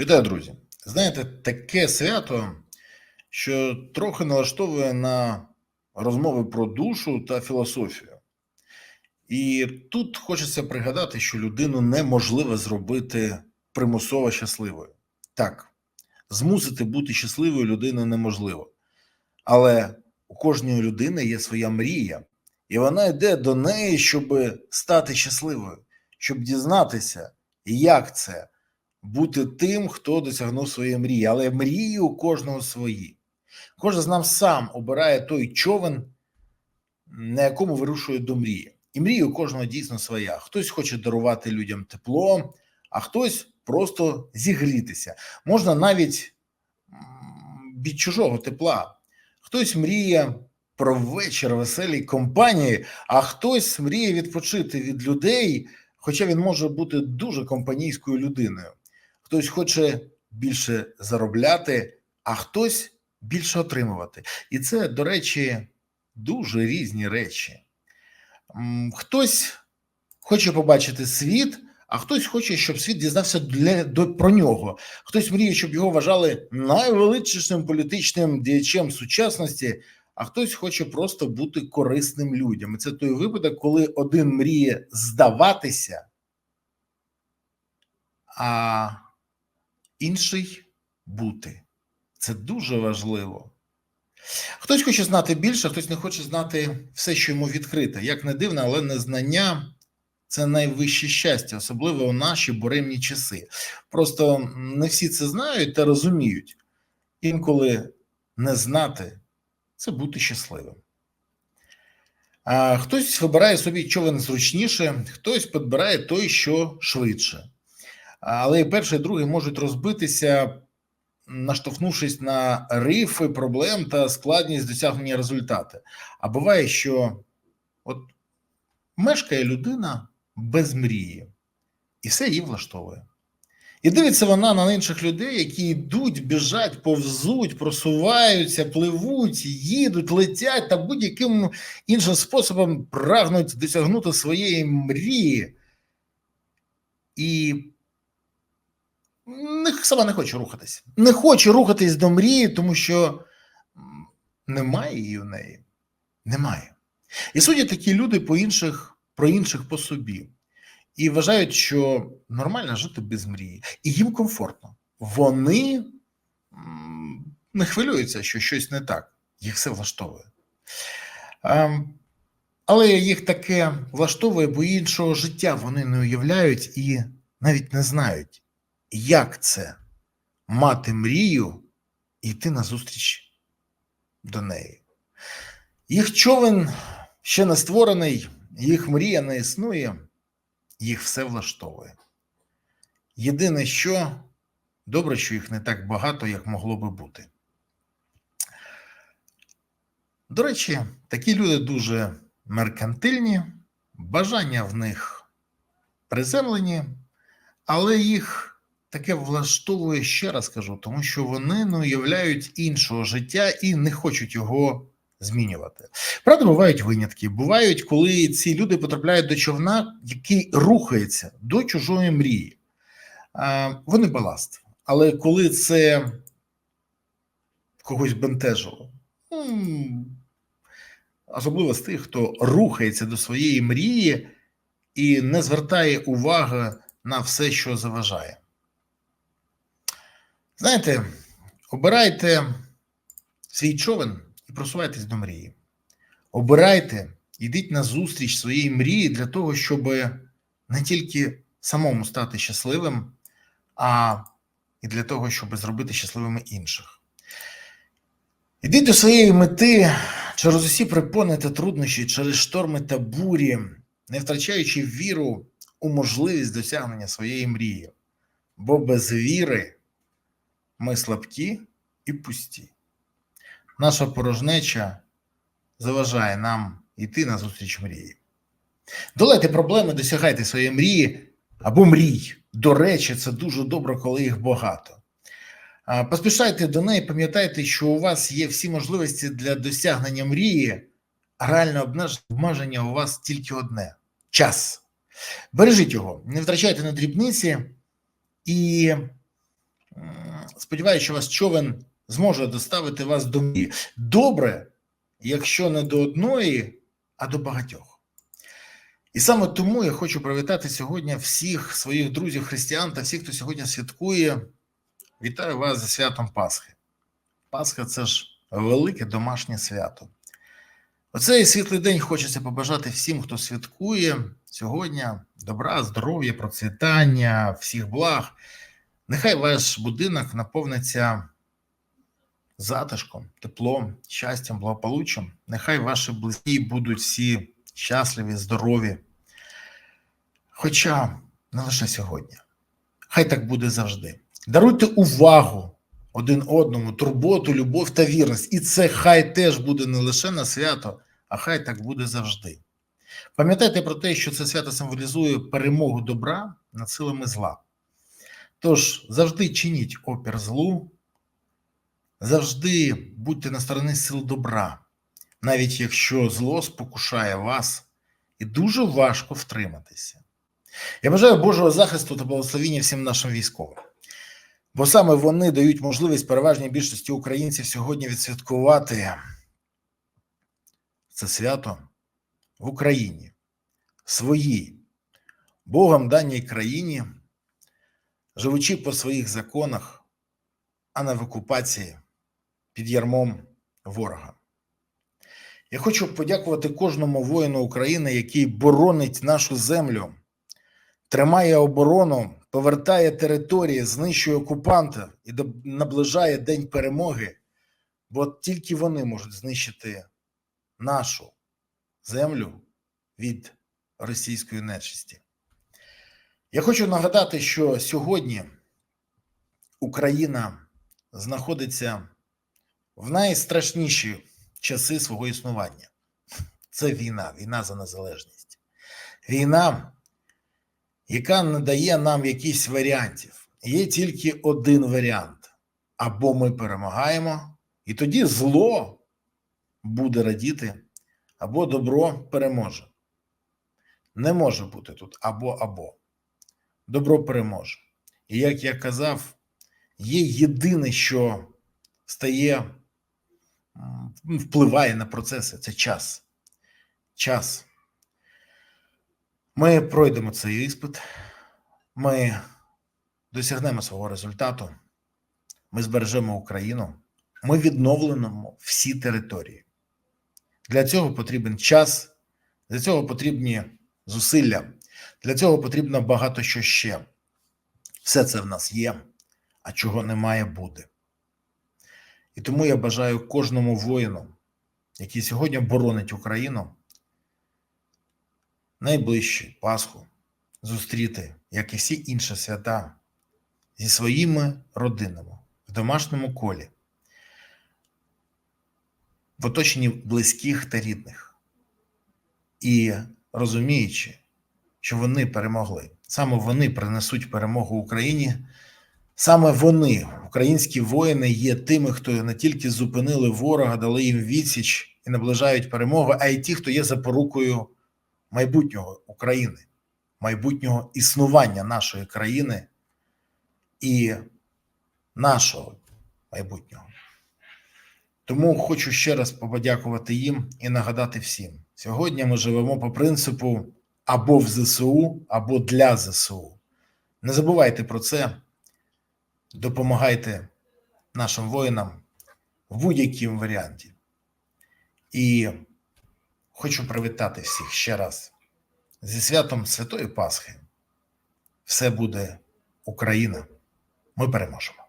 Вітаю, друзі! Знаєте, таке свято, що трохи налаштовує на розмови про душу та філософію. І тут хочеться пригадати, що людину неможливо зробити примусово щасливою. Так, змусити бути щасливою людину неможливо. Але у кожної людини є своя мрія, і вона йде до неї, щоб стати щасливою, щоб дізнатися, як це бути тим, хто досягнув своєї мрії. Але мрії у кожного свої. Кожен з нас сам обирає той човен, на якому вирушує до мрії. І мрія у кожного дійсно своя. Хтось хоче дарувати людям тепло, а хтось просто зігрітися. Можна навіть від чужого тепла. Хтось мріє про вечір веселій компанії, а хтось мріє відпочити від людей, хоча він може бути дуже компанійською людиною. Хтось хоче більше заробляти, а хтось більше отримувати. І це, до речі, дуже різні речі. Хтось хоче побачити світ, а хтось хоче, щоб світ дізнався для, до, про нього. Хтось мріє, щоб його вважали найвеличнішим політичним діячем сучасності, а хтось хоче просто бути корисним людям. І це той випадок, коли один мріє здаватися, а інший бути. Це дуже важливо. Хтось хоче знати більше, хтось не хоче знати все, що йому відкрите. Як не дивно, але незнання це найвище щастя, особливо у наші буремні часи. Просто не всі це знають та розуміють. Інколи не знати це бути щасливим. А хтось вибирає собі човен зручніше, хтось підбирає той, що швидше. Але і перший, і другий можуть розбитися, наштовхнувшись на рифи проблем та складність досягнення результату. А буває, що от мешкає людина без мрії, і все її влаштовує. І дивиться вона на інших людей, які йдуть, біжать, повзуть, просуваються, пливуть, їдуть, летять та будь-яким іншим способом прагнуть досягнути своєї мрії. І сама не хоче рухатись. Не хоче рухатись до мрії, тому що немає її в неї. Немає. І судять такі люди по інших, про інших по собі. І вважають, що нормально жити без мрії, і їм комфортно. Вони не хвилюються, що щось не так, їх все влаштовує. Ем, Але їх таке влаштовує, бо іншого життя вони не уявляють і навіть не знають, як це мати мрію і йти назустріч до неї. Їх човен ще не створений, їх мрія не існує їх все влаштовує. Єдине, що добре, що їх не так багато, як могло би бути. До речі, такі люди дуже меркантильні, бажання в них приземлені, але їх таке влаштовує, ще раз кажу, тому що вони не уявляють іншого життя і не хочуть його змінювати. Правда, бувають винятки. Бувають, коли ці люди потрапляють до човна, який рухається до чужої мрії. Вони баласт. Але коли це когось бентежило, особливо з тих, хто рухається до своєї мрії і не звертає уваги на все, що заважає. Знаєте, обирайте свій човен і просувайтесь до мрії. Обирайте, йдіть на зустріч своєї мрії для того, щоб не тільки самому стати щасливим, а і для того, щоб зробити щасливими інших. Йдіть до своєї мети через усі припони та труднощі, через шторми та бурі, не втрачаючи віру у можливість досягнення своєї мрії. Бо без віри ми слабкі і пусті. Наша порожнеча заважає нам йти на зустріч мрії. Долайте проблеми, досягайте своєї мрії або мрій. До речі, це дуже добре, коли їх багато. Поспішайте до неї, пам'ятайте, що у вас є всі можливості для досягнення мрії, а реальне обмеження у вас тільки одне час. Бережіть його, не втрачайте на дрібниці і Сподіваюся, що вас човен зможе доставити вас до мрії. Добре, якщо не до одної, а до багатьох. І саме тому я хочу привітати сьогодні всіх своїх друзів християн та всіх, хто сьогодні святкує. Вітаю вас зі святом Пасхи. Пасха це ж велике домашнє свято. Оцей світлий день хочеться побажати всім, хто святкує сьогодні добра, здоров'я, процвітання, всіх благ. Нехай ваш будинок наповниться затишком, теплом, щастям, благополуччям. Нехай ваші близькі будуть всі щасливі, здорові. Хоча не лише сьогодні. Хай так буде завжди. Даруйте увагу один одному, турботу, любов та вірність. І це хай теж буде не лише на свято, а хай так буде завжди. Пам'ятайте про те, що це свято символізує перемогу добра над силами зла. Тож завжди чиніть опір злу, завжди будьте на стороні сил добра, навіть якщо зло спокушає вас і дуже важко втриматися. Я бажаю Божого захисту та благословіння всім нашим військовим, бо саме вони дають можливість переважній більшості українців сьогодні відсвяткувати це свято в Україні, своїй, Богом даній країні, живучи по своїх законах, а не в окупації під ярмом ворога. Я хочу подякувати кожному воїну України, який боронить нашу землю, тримає оборону, повертає території, знищує окупанта і наближає День перемоги, бо тільки вони можуть знищити нашу землю від російської нечисті. Я хочу нагадати, що сьогодні Україна знаходиться в найстрашніші часи свого існування. Це війна, війна за незалежність. Війна, яка не дає нам якихось варіантів. Є тільки один варіант: або ми перемагаємо, і тоді зло буде радіти, або добро переможе. Не може бути тут або або. Добро переможе. І як я казав, є єдине, що стає, впливає на процеси це час. Час. Ми пройдемо цей іспит, ми досягнемо свого результату, ми збережемо Україну, ми відновимо всі території. Для цього потрібен час, для цього потрібні зусилля, для цього потрібно багато що ще. Все це в нас є, а чого не має бути. І тому я бажаю кожному воїну, який сьогодні боронить Україну, найближче Пасху зустріти, як і всі інші свята, зі своїми родинами в домашньому колі, в оточенні близьких та рідних, і розуміючи, що вони перемогли. Саме вони принесуть перемогу Україні. Саме вони, українські воїни, є тими, хто не тільки зупинили ворога, дали їм відсіч і наближають перемогу, а й ті, хто є запорукою майбутнього України, майбутнього існування нашої країни і нашого майбутнього. Тому хочу ще раз подякувати їм і нагадати всім: сьогодні ми живемо по принципу або в ЗСУ, або для ЗСУ. Не забувайте про це, допомагайте нашим воїнам в будь-якому варіанті. І хочу привітати всіх ще раз зі святом Святої Пасхи. Все буде Україна. Ми переможемо.